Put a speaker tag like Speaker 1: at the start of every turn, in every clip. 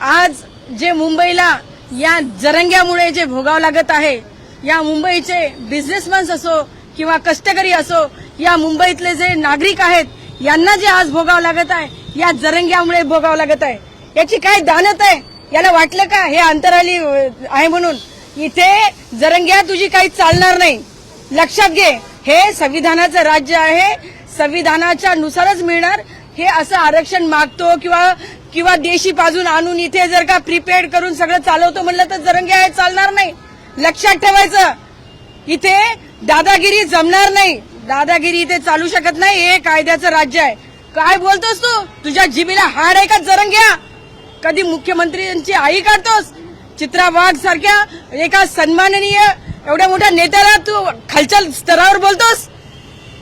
Speaker 1: आज जे मुंबईला या जरंग्यामुळे जे भोगावं लागत आहे या मुंबईचे बिझनेसमॅन्स असो किंवा कष्टकरी असो या मुंबईतले जे नागरिक आहेत यांना जे आज भोगावं लागत आहे या जरंग्यामुळे भोगावं लागत आहे. याची काय दानत आहे? याला वाटलं का हे अंतराली आहे म्हणून? इथे जरंग्या तुझी काही चालणार नाही. लक्षात घे हे संविधानाचं राज्य आहे. संविधानाच्या नुसारच मिळणार. हे असं आरक्षण मागतो किंवा किंवा देशी पाजून आणून इथे जर का प्रिपेड करून सगळं चालवतो म्हणलं तर जरंगे आहे चालणार नाही. लक्षात ठेवायचं. इथे दादागिरी जमणार नाही. दादागिरी इथे चालू शकत नाही. हे कायद्याचं राज्य आहे. काय बोलतोस तू? तुझ्या जिबीला हाड आहे का जरंग्या? कधी मुख्यमंत्र्यांची आई काढतोस? चित्रा वाघ सारख्या एका सन्माननीय एवढ्या मोठ्या नेत्याला तू खालच्या स्तरावर बोलतोस?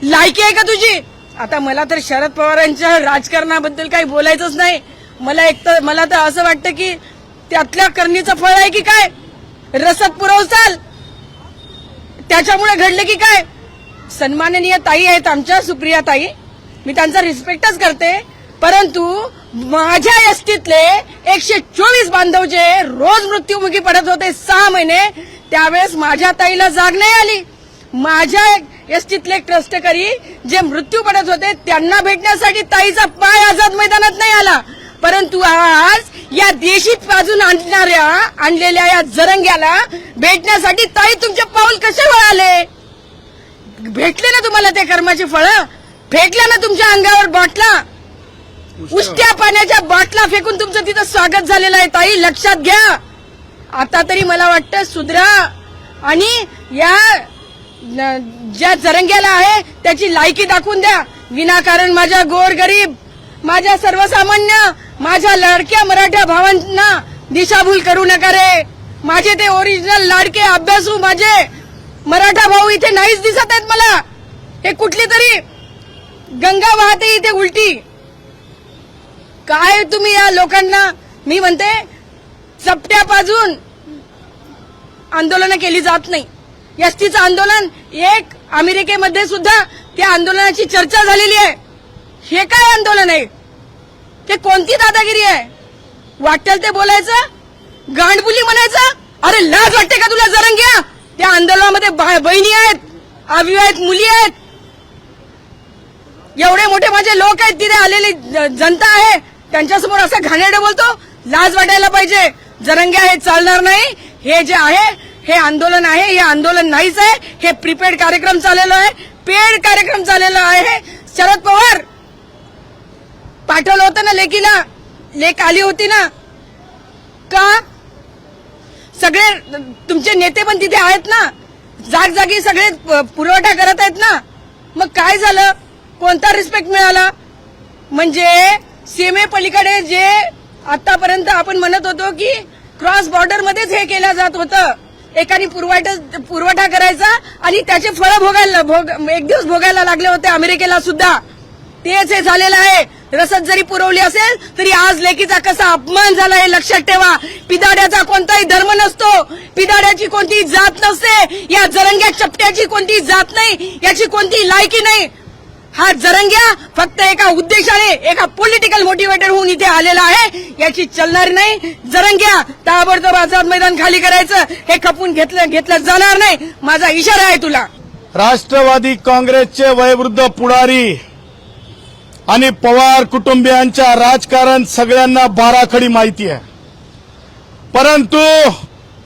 Speaker 1: लायकी आहे का तुझी? आता मला तर शरद पवारांच्या राजकारणाबद्दल काही बोलायचंच नाही. मला एक तर मला तर असं वाटतं की त्यातल्या करणीचं फळ आहे की काय? रसद पुरवचाल. त्याच्यामुळे घडलं की काय? सन्माननीय ताई आहेत आमच्या सुप्रिया ताई. मी त्यांचा रिस्पेक्टच करते. परंतु माझ्या एसटीतले एकशे चोवीस बांधव जे रोज मृत्युमुखी पडत होते सहा महिने त्यावेळेस माझ्या ताईला जाग नाही आली. माझ्या एसटीतले कष्टकरी जे मृत्यू पडत होते त्यांना भेटण्यासाठी ताईचा पाय आझाद मैदानात नाही आला. परंतु आज या देशी बाजून आणणाऱ्या आणलेल्या या जरंग्याला भेटण्यासाठी ताई तुमचे पाऊल कसे वळाले? भेटले ना तुम्हाला ते कर्माचे फळ? फेकल्या ना तुमच्या अंगावर बाटला? उष्ट्या पाण्याच्या बाटला फेकून तुमचं तिथं स्वागत झालेलं आहे ताई लक्षात घ्या. आता तरी मला वाटतं सुधरा आणि या ज्या जरंग्याला आहे त्याची लायकी दाखवून द्या. विनाकारण माझ्या गोर गरीब माझ्या सर्वसामान्य माझ्या लाडक्या मराठा भावांना दिशाभूल करू नका रे. माझे ते ओरिजिनल लाडके अभ्यासू माझे मराठा भाऊ इथे नाहीच दिसत आहेत मला. हे कुठली तरी गंगा वाहते इथे उलटी. काय तुम्ही या लोकांना मी म्हणते चपट्या पाजून आंदोलनं केली जात नाही. एसटीचं आंदोलन एक अमेरिकेमध्ये सुद्धा त्या आंदोलनाची चर्चा झालेली आहे. हे काय आंदोलन आहे? ते कोणती दादागिरी आहे? वाटेल ते बोलायचं? गांडबुली म्हणायचं? अरे लाज वाटते का तुला? जरंग्या त्या आंदोलनामध्ये बा- बहिणी आहेत आवी आहेत मुली आहेत. एवढे मोठे माझे लोक आहेत तिथे आलेली जनता आहे. त्यांच्यासमोर असं घाणेरडं बोलतो लाज वाटायला पाहिजे. जरंग्या हे चालणार नाही. हे जे आहे हे आंदोलन आहे हे आंदोलन नाहीच आहे. हे प्रीपेड कार्यक्रम चाललेलं आहे. पेड कार्यक्रम चाललेला आहे. शरद पवार! पाठवलं होतं ना लेकीला? लेख आली होती ना? का? सगळे तुमचे नेते पण तिथे आहेत ना? जागजागी सगळे पुरवठा करत आहेत ना? मग काय झालं? कोणता रिस्पेक्ट मिळाला? म्हणजे सीमेपलीकडे जे आतापर्यंत आपण म्हणत होतो की क्रॉस बॉर्डर मध्येच हे केलं जात होतं. एकाने पुरवठा पुरवठा करायचा आणि त्याचे फळ भोगायला भोग एक दिवस भोगायला लागले होते अमेरिकेला सुद्धा. तेच हे झालेलं आहे. रसद जरी पुरवली असेल तरी आज लेकीचा कसा अपमान झाला हे लक्षात ठेवा. पिदाड्याचा कोणताही धर्म नसतो. पिदाड्याची कोणतीही जात नसते. या जरंग्या चपट्याची कोणतीही जात नाही. याची कोणतीही लायकी नाही. हा जरंग्या फक्त एका उद्देशाने एका पॉलिटिकल मोटिवेटर होऊन इथे आलेला आहे. याची चलणार नाही. जरंग्या ताबडतोब आझाद मैदान खाली करायचं. हे खपून घेतलं घेतलं जाणार नाही. माझा इशारा आहे तुला.
Speaker 2: राष्ट्रवादी काँग्रेसचे वयवृद्ध पुढारी आणि पवार कुटुंबियांच्या राजकारण सगळ्यांना बाराखडी माहिती आहे. परंतु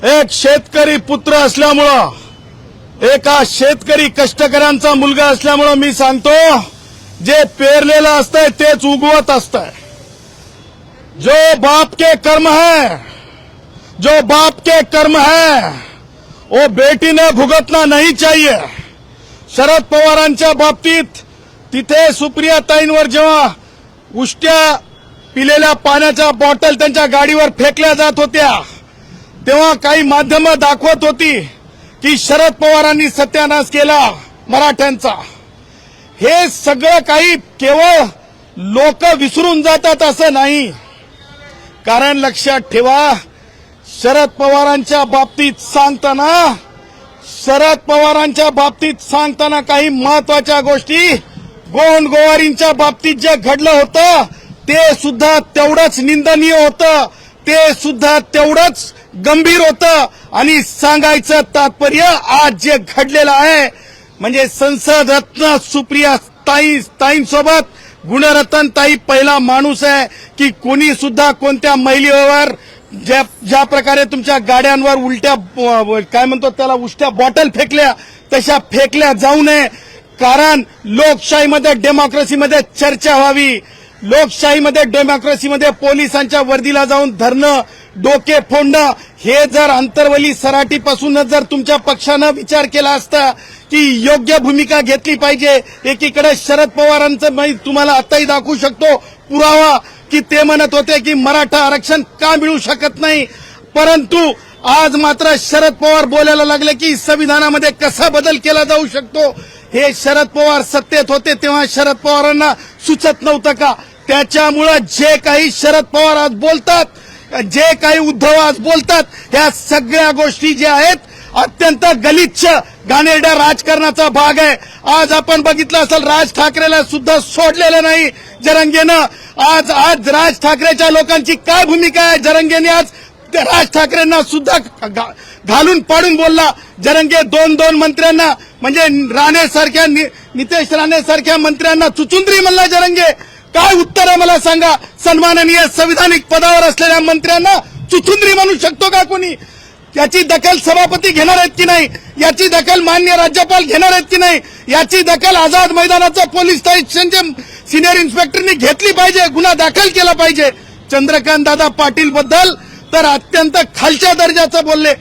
Speaker 2: एक शेतकरी पुत्र असल्यामुळं एका शेतकरी कष्टकऱ्यांचा मुलगा असल्यामुळं मी सांगतो जे पेरलेलं असतंय तेच उगवत असतंय. जो बाप के कर्म है जो बाप के कर्म है वो बेटी ने भुगतना नहीं चाहिए. शरद पवारांच्या बाबतीत तिथे सुप्रिया ताईंवर जेव्हा उष्ट्या पिलेल्या पाण्याच्या बॉटल त्यांच्या गाडीवर फेकल्या जात होत्या तेव्हा काही माध्यमं दाखवत होती की शरद पवारांनी सत्यानाश केला मराठ्यांचा. हे सगळं काही केवळ लोक विसरून जातात असं नाही. कारण लक्षात ठेवा शरद पवारांच्या बाबतीत सांगताना शरद पवारांच्या बाबतीत सांगताना काही महत्त्वाच्या गोष्टी गोंड गोवारींच्या बाबतीत जे घडलं होतं ते सुद्धा तेवढंच निंदनीय होतं. ते सुद्धा तेवढंच गंभीर होतं. आणि सांगायचं तात्पर्य आज जे घडलेलं आहे म्हणजे संसद रत्न सुप्रिया ताई ताईंसोबत गुणरतन ताई पहिला माणूस आहे की कोणी सुद्धा कोणत्या महिलेवर ज्या ज्या प्रकारे तुमच्या गाड्यांवर उलट्या काय म्हणतो त्याला उष्ट्या बॉटल फेकल्या तशा फेकल्या जाऊ नये. कारण लोकशाहीमध्ये डेमोक्रेसीमध्ये चर्चा व्हावी. लोकशाहीमध्ये डेमोक्रेसीमध्ये पोलिसांच्या वर्दीला जाऊन धरणं डोके फोडणं हे जर अंतर्वली सराटीपासूनच जर तुमच्या पक्षानं विचार केला असता की योग्य भूमिका घेतली पाहिजे एकीकडे शरद पवारांचं मी तुम्हाला आताही दाखवू शकतो पुरावा की ते म्हणत होते की मराठा आरक्षण का मिळू शकत नाही. परंतु आज मात्र शरद पवार बोलायला लागले की संविधानामध्ये कसा बदल केला जाऊ शकतो? हे शरद पवार सत्तेत होते तेव्हा शरद पवारांना सुचत नव्हतं का? त्याच्यामुळं जे काही शरद पवार आज बोलतात जे काही उद्धव आज बोलतात ह्या सगळ्या गोष्टी ज्या आहेत अत्यंत गलिच्छ घाणेरड्या राजकारणाचा भाग आहे. आज आपण बघितलं असेल राज ठाकरेला सुद्धा सोडलेलं नाही जरंगेनं. आज आज राज ठाकरेच्या लोकांची काय भूमिका आहे जरंगेने आज? राज ठाकरेंना सुद्धा घा- घालून पाडून बोलला. जरंगे दोन दोन मंत्र्यांना म्हणजे राणे सारख्या नितेश राणे सारख्या मंत्र्यांना चुचुंद्री म्हणला जरंगे. काय उत्तर आहे मला सांगा? सन्माननीय संविधानिक पदावर असलेल्या मंत्र्यांना चुचुंद्री म्हणू शकतो का कोणी? याची दखल सभापती घेणार आहेत की नाही? याची दखल मान्य राज्यपाल घेणार आहेत की नाही? याची दखल आझाद मैदानाचा पोलीस स्टेशनचे सिनियर इन्स्पेक्टरनी घेतली पाहिजे गुन्हा दाखल केला पाहिजे. चंद्रकांत दादा पाटील बद्दल तर अत्यंत खालच्या दर्जाचं बोलले.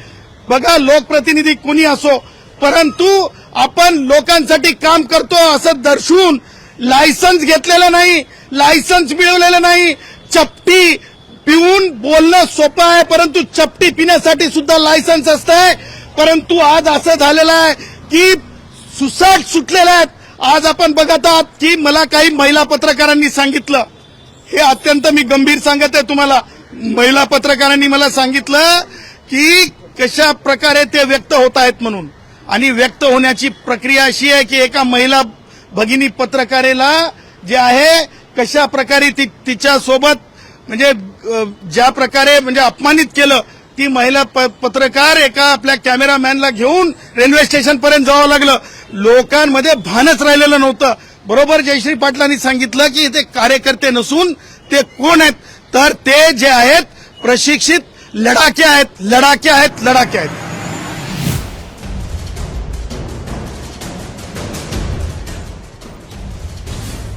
Speaker 2: बघा लोकप्रतिनिधी कुणी असो परंतु आपण लोकांसाठी काम करतो असं दर्शवून लायसन्स घेतलेलं नाही लायसन्स मिळवलेलं नाही. चपटी पिऊन बोलणं सोपं आहे परंतु चपटी पिण्यासाठी सुद्धा लायसन्स असतंय. परंतु आज असं झालेलं आहे की सुसाट सुटलेल्या आहेत. आज आपण बघत आहात की मला काही महिला पत्रकारांनी सांगितलं. हे अत्यंत मी गंभीर सांगत आहे तुम्हाला. महिला पत्रकारांनी मला सांगितलं की कशा प्रकारे ते व्यक्त होत आहेत म्हणून. आणि व्यक्त होण्याची प्रक्रिया अशी आहे की एका महिला भगिनी पत्रकारेला जे आहे कशा प्रकारे ती तिच्यासोबत म्हणजे ज्या प्रकारे म्हणजे अपमानित केलं ती महिला प- पत्रकार एका आपल्या कॅमेरामॅनला घेऊन रेल्वे स्टेशनपर्यंत जावं लागलं. लोकांमध्ये भानच राहिलेलं नव्हतं. बरोबर जयश्री पाटलांनी सांगितलं की ते कार्यकर्ते नसून ते कोण आहेत? तर ते जे आहेत प्रशिक्षित लढाके आहेत लढाके आहेत लढाके आहेत.